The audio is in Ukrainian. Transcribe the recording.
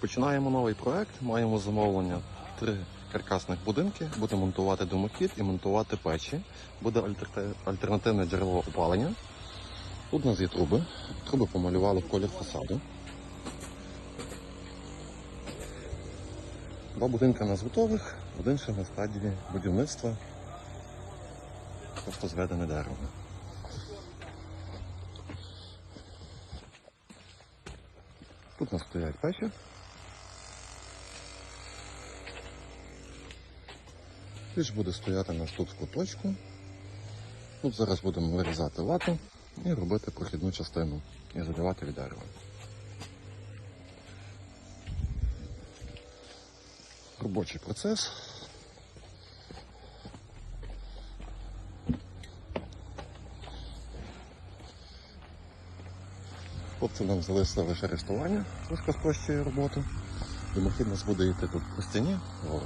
Починаємо новий проект. Маємо замовлення три каркасних будинки. Будемо монтувати димохід і монтувати печі. Буде альтернативне джерело опалення. Тут у нас є труби. Труби помалювали колір фасаду. Два будинки у нас готових, один ще на стадії будівництва. Просто зведене дерево. Тут у нас стоять печі. Піч буде стояти у нас тут. Тут зараз будемо вирізати лату і робити прохідну частину і заливати від дерева. Робочий процес. Хлопці нам залишили лише рестування безкоштовної роботи. Димохід у нас буде йти тут по стіні. О,